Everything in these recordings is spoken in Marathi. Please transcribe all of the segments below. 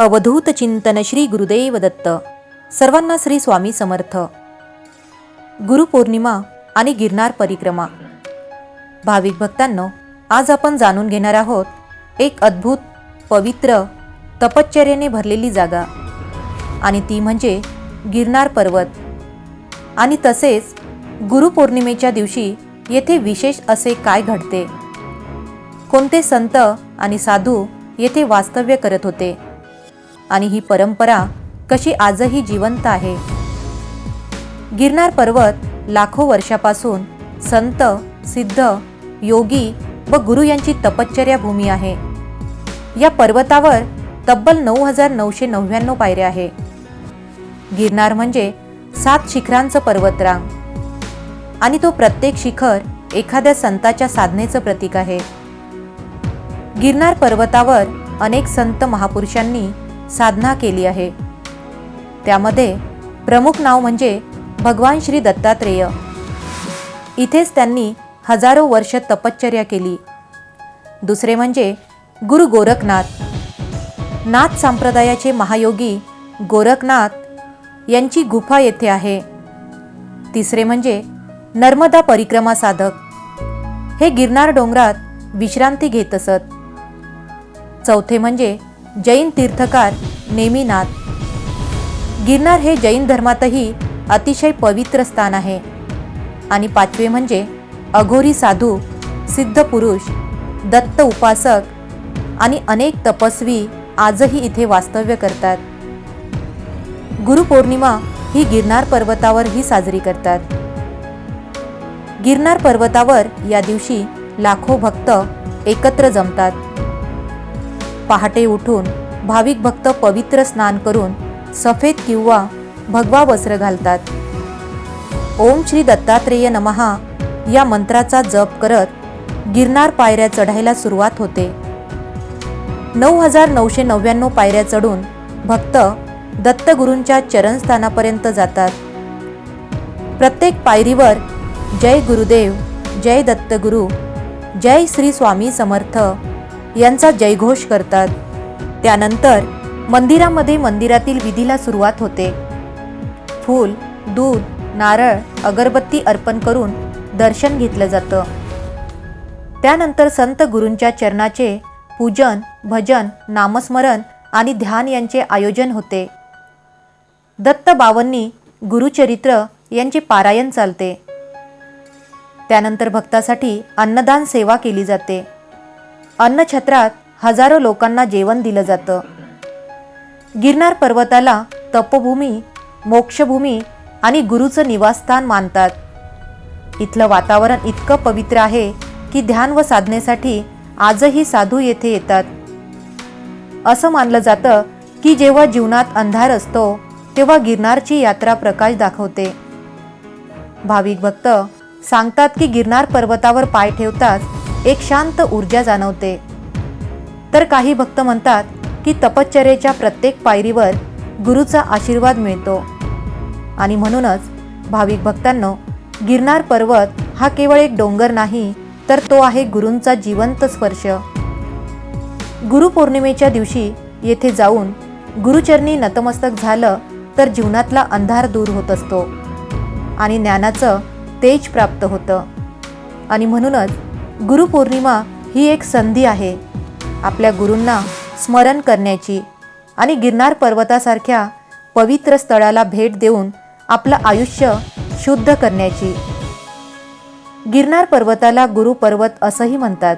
अवधूत चिंतन श्री गुरुदेव दत्त सर्वांना श्री स्वामी समर्थ. गुरुपौर्णिमा आणि गिरनार परिक्रमा. भाविक भक्तांनो आज आपण जाणून घेणार आहोत एक अद्भुत पवित्र तपश्चर्याने भरलेली जागा. आणि ती म्हणजे गिरनार पर्वत. आणि तसेच गुरुपौर्णिमेच्या दिवशी येथे विशेष असे काय घडते? कोणते संत आणि साधू येथे वास्तव्य करत होते? आणि ही परंपरा कशी आजही जिवंत आहे? गिरनार पर्वत लाखो वर्षापासून संत सिद्ध योगी व गुरु यांची तपश्चर्या भूमी आहे. या पर्वतावर तब्बल नऊ हजार नऊशे नव्याण्णव पायऱ्या आहे. गिरनार म्हणजे सात शिखरांचं पर्वतरांग. आणि तो प्रत्येक शिखर एखाद्या संताच्या साधनेचं प्रतीक आहे. गिरनार पर्वतावर अनेक संत महापुरुषांनी साधना केली आहे. त्यामध्ये प्रमुख नाव म्हणजे भगवान श्री दत्तात्रेय. इथेच त्यांनी हजारो वर्ष तपश्चर्या केली. दुसरे म्हणजे गुरु गोरखनाथ. नाथ संप्रदायाचे महायोगी गोरखनाथ यांची गुफा येथे आहे. तिसरे म्हणजे नर्मदा परिक्रमा साधक. हे गिरनार डोंगरात विश्रांती घेत असत. चौथे म्हणजे जैन तीर्थकार नेमीनाथ गिरनार हे जैन धर्मातही अतिशय पवित्र स्थान आहे. आणि पाचवे म्हणजे अघोरी साधू सिद्ध पुरुष दत्त उपासक आणि अनेक तपस्वी आजही इथे वास्तव्य करतात. गुरुपौर्णिमा ही गिरनार पर्वतावरही साजरी करतात. गिरनार पर्वतावर या दिवशी लाखो भक्त एकत्र जमतात. पहाटे उठून भाविक भक्त पवित्र स्नान करून सफेद किंवा भगवा वस्त्र घालतात. ओम श्री दत्तात्रेय नमहा या मंत्राचा जप करत गिरनार पायऱ्या चढायला सुरुवात होते. नऊ हजार नऊशे नव्याण्णव पायऱ्या चढून भक्त दत्तगुरूंच्या चरणस्थानापर्यंत जातात. प्रत्येक पायरीवर जय गुरुदेव जय दत्तगुरू जय श्री स्वामी समर्थ यांचा जयघोष करतात. त्यानंतर मंदिरामध्ये मंदिरातील विधीला सुरुवात होते. फूल दूध नारळ अगरबत्ती अर्पण करून दर्शन घेतलं जातं. त्यानंतर संत गुरूंच्या चरणाचे पूजन भजन नामस्मरण आणि ध्यान यांचे आयोजन होते. दत्त बावन्नी गुरुचरित्र यांचे पारायण चालते. त्यानंतर भक्तासाठी अन्नदान सेवा केली जाते. अन्नछत्रात हजारो लोकांना जेवण दिलं जातं. गिरनार पर्वताला तपभूमी मोक्षभूमी आणि गुरुचं निवासस्थान मानतात. इथलं वातावरण इतकं पवित्र आहे की ध्यान व साधनेसाठी आजही साधू येथे येतात. असं मानलं जातं की जेव्हा जीवनात अंधार असतो तेव्हा गिरनारची यात्रा प्रकाश दाखवते. भाविक भक्त सांगतात की गिरनार पर्वतावर पाय ठेवताच एक शांत ऊर्जा जाणवते. तर काही भक्त म्हणतात की तपश्चर्येच्या प्रत्येक पायरीवर गुरुचा आशीर्वाद मिळतो. आणि म्हणूनच भाविक भक्तांनो गिरनार पर्वत हा केवळ एक डोंगर नाही तर तो आहे गुरूंचा जिवंत स्पर्श. गुरुपौर्णिमेच्या दिवशी येथे जाऊन गुरुचरणी नतमस्तक झालं तर जीवनातला अंधार दूर होत असतो. आणि ज्ञानाचं तेज प्राप्त होतं. आणि म्हणूनच गुरुपौर्णिमा ही एक संधी आहे. आपल्या गुरूंना स्मरण करण्याची आणि गिरनार पर्वतासारख्या पवित्र स्थळाला भेट देऊन आपलं आयुष्य शुद्ध करण्याची. गिरनार पर्वताला गुरु पर्वत असंही म्हणतात.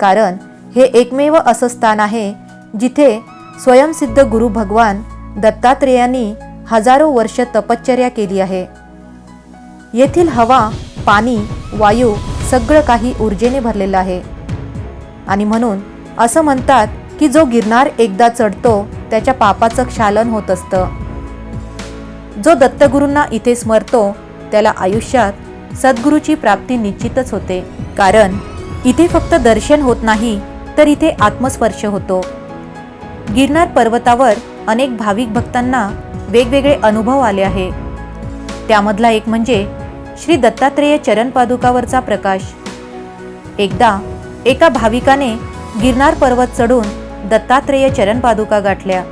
कारण हे एकमेव असं स्थान आहे जिथे स्वयंसिद्ध गुरु भगवान दत्तात्रेयांनी हजारो वर्ष तपश्चर्या केली आहे. येथील हवा पाणी वायू सगळं काही ऊर्जेने भरलेलं आहे. आणि म्हणून असं म्हणतात की जो गिरनार एकदा चढतो त्याच्या पापाचं क्षालन होत असतं. जो दत्तगुरूंना इथे स्मरतो त्याला आयुष्यात सद्गुरूची प्राप्ती निश्चितच होते. कारण इथे फक्त दर्शन होत नाही तर इथे आत्मस्पर्श होतो. गिरनार पर्वतावर अनेक भाविक भक्तांना वेगवेगळे अनुभव आले आहे. त्यामधला एक म्हणजे श्री दत्तात्रेय चरण पादुकावरचा प्रकाश. एकदा एका भाविकाने गिरनार पर्वत चढून दत्तात्रेय चरण पादुका गाठल्या.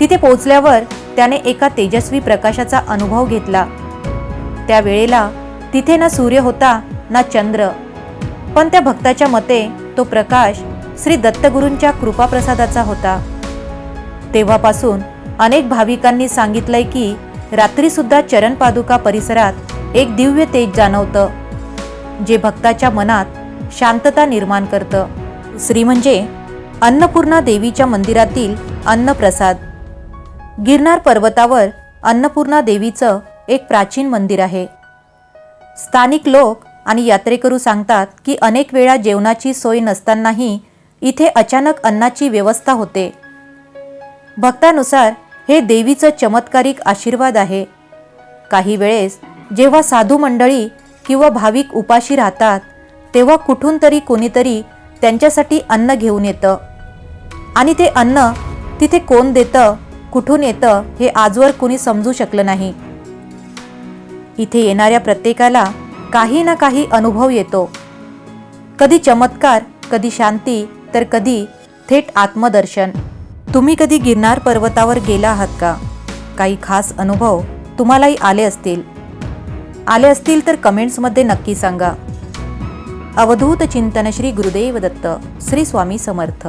तिथे पोचल्यावर त्याने एका तेजस्वी प्रकाशाचा अनुभव घेतला. त्या वेळेला तिथे ना सूर्य होता ना चंद्र. पण त्या भक्ताच्या मते तो प्रकाश श्री दत्तगुरूंच्या कृपाप्रसादाचा होता. तेव्हापासून अनेक भाविकांनी सांगितलंय की रात्रीसुद्धा चरणपादुका परिसरात एक दिव्य तेज जाणवतं जे भक्ताच्या मनात शांतता निर्माण करतं. श्री म्हणजे अन्नपूर्णा देवीच्या मंदिरातील अन्नप्रसाद. गिरनार पर्वतावर अन्नपूर्णा देवीचं एक प्राचीन मंदिर आहे. स्थानिक लोक आणि यात्रेकरू सांगतात की अनेक वेळा जेवणाची सोय नसतानाही इथे अचानक अन्नाची व्यवस्था होते. भक्तानुसार हे देवीचं चमत्कारिक आशीर्वाद आहे. काही वेळेस जेव्हा साधू मंडळी किंवा भाविक उपाशी राहतात तेव्हा कुठून तरी कोणीतरी त्यांच्यासाठी अन्न घेऊन येतं. आणि ते अन्न तिथे कोण देतं कुठून येतं हे आजवर कुणी समजू शकलं नाही. इथे येणाऱ्या प्रत्येकाला काही ना काही अनुभव येतो. कधी चमत्कार कधी शांती तर कधी थेट आत्मदर्शन. तुम्ही कधी गिरनार पर्वतावर गेला आहात का? काही खास अनुभव तुम्हालाही आले असतील. आले असतील तर कमेंट्समध्ये नक्की सांगा. अवधूत चिंतन श्री गुरुदेव दत्त श्री स्वामी समर्थ.